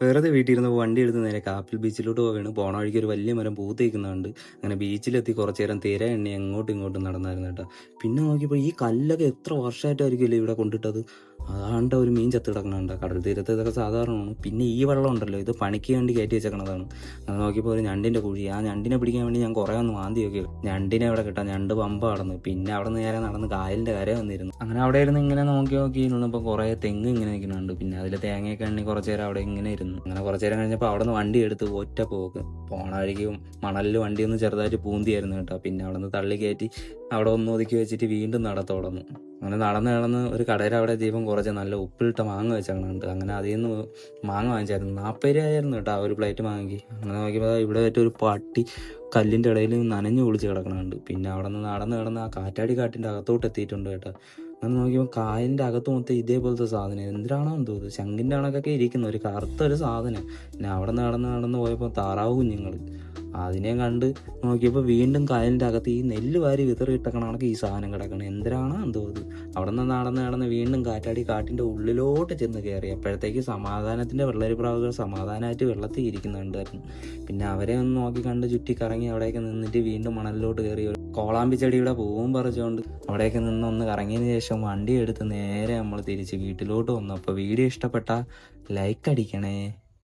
വെറുതെ വീട്ടിൽ ഇരുന്ന് വണ്ടി എടുത്ത് നേരെ കാപ്പിൽ ബീച്ചിലോട്ട് പോവുകയാണ്. പോണ വഴിക്ക് ഒരു വലിയ മരം പൂത്തേക്കുന്നുണ്ട് അങ്ങനെ ബീച്ചിലെത്തി കുറച്ചു നേരം തിര എണ്ണി അങ്ങോട്ടും ഇങ്ങോട്ടും നടന്നായിരുന്നു കേട്ടോ. പിന്നെ നോക്കിയപ്പോൾ ഈ കല്ലൊക്കെ എത്ര വർഷമായിട്ടായിരിക്കും ഇവിടെ കൊണ്ടിട്ടത്? അതാണ്ട് ഒരു മീൻ ചത്ത് കിടക്കണുണ്ട് കടൽ തീരത്ത് ഇതൊക്കെ സാധാരണമാണ്. പിന്നെ ഈ വെള്ളം ഉണ്ടല്ലോ ഇത് പണിക്ക് വേണ്ടി കയറ്റി വെച്ചേക്കണതാണ്. അത് നോക്കിയപ്പോൾ ഒരു ഞണ്ടിന്റെ കുഴി. ആ ഞണ്ടിനെ പിടിക്കാൻ വേണ്ടി ഞാൻ കുറേ ഒന്ന് മാന്തി നോക്കി ഞണ്ടിനെ അവിടെ കിട്ടാം ഞണ്ട് പമ്പ കടന്നു. പിന്നെ അവിടെ നിന്ന് നേരെ നടന്ന് കായലിന്റെ കര വന്നിരുന്നു. അങ്ങനെ അവിടെ ഇരുന്ന് ഇങ്ങനെ നോക്കി നോക്കി ഇരുന്നപ്പോൾ കുറേ തെങ്ങ് ഇങ്ങനെ നിൽക്കുന്നുണ്ട്. പിന്നെ അതിൽ തേങ്ങയൊക്കെ എണ്ണി കുറച്ച് നേരം അവിടെ ഇങ്ങനെ ഇരുന്നു. അങ്ങനെ കുറച്ച് നേരം കഴിഞ്ഞപ്പോൾ അവിടെ നിന്ന് വണ്ടി എടുത്ത് ഒറ്റ പോക്ക്. പോണ വഴിക്കും മണലിൽ വണ്ടി ചെറുതായിട്ട് പൂന്തിയായിരുന്നു കേട്ടോ. പിന്നെ അവിടെ നിന്ന് തള്ളി കയറ്റി അവിടെ ഒന്ന് ഒതുക്കി വെച്ചിട്ട് വീണ്ടും നടത്തോടന്നു അങ്ങനെ നടന്ന് നടന്ന് ഒരു കടയിൽ അവിടെ ദീപം കുറച്ച് നല്ല ഉപ്പിലിട്ട മാങ്ങ വെച്ചാണ് അങ്ങനെ അതിൽ നിന്ന് മാങ്ങ വാങ്ങിച്ചായിരുന്നു. നാൽപ്പത് രൂപയായിരുന്നു കേട്ടോ ഒരു പ്ലേറ്റ് വാങ്ങി അങ്ങനെ നോക്കിയപ്പോൾ ഇവിടെ വെച്ച ഒരു പട്ടി കല്ലിന്റെ ഇടയിൽ നനഞ്ഞു കുളിച്ച് കിടക്കണുണ്ട്. പിന്നെ അവിടെ നിന്ന് നടന്ന് നടന്ന് ആ കാറ്റാടി കാട്ടിന്റെ അകത്തോട്ട് എത്തിയിട്ടുണ്ട് കേട്ടോ. അങ്ങനെ നോക്കിയപ്പോൾ കായലിന്റെ അകത്ത് മൊത്തം ഇതേപോലത്തെ സാധനം. എന്തിനാണോ എന്തോ ഇത്? ശങ്കിന്റെ കണക്കൊക്കെ ഇരിക്കുന്ന ഒരു കറുത്ത ഒരു സാധനം. പിന്നെ അവിടെ നിന്ന് നടന്ന് നടന്ന് പോയപ്പോൾ താറാവ് കുഞ്ഞുങ്ങൾ അതിനെ കണ്ട് നോക്കിയപ്പോൾ വീണ്ടും കായലിന്റെ അകത്ത് ഈ നെല്ല് വാരി വിതറിയിട്ട കണക്ക് ഈ സാധനം കിടക്കണം. എന്തിനാണ് എന്തോ ഇത്? അവിടെ നിന്ന് നടന്ന് നടന്ന് വീണ്ടും കാറ്റാടി കാട്ടിന്റെ ഉള്ളിലോട്ട് ചെന്ന് കയറി അപ്പോഴത്തേക്ക് സമാധാനത്തിന്റെ വെള്ളരി പ്രാവുകൾ സമാധാനമായിട്ട് വെള്ളത്തിൽ ഇരിക്കുന്നുണ്ടായിരുന്നു. പിന്നെ അവരെ ഒന്ന് നോക്കി കണ്ട് ചുറ്റി കറങ്ങി അവിടെയൊക്കെ നിന്നിട്ട് വീണ്ടും മണലിലോട്ട് കയറി കോളാമ്പി ചെടിയുടെ പൂവും പറിച്ചുകൊണ്ട് അവിടെയൊക്കെ നിന്ന് ഒന്ന് കറങ്ങിയതിന് ശേഷം വണ്ടി എടുത്ത് നേരെ നമ്മൾ തിരിച്ച് വീട്ടിലോട്ട് വന്നു. അപ്പോൾ വീഡിയോ ഇഷ്ടപ്പെട്ട ലൈക്ക് അടിക്കണേ.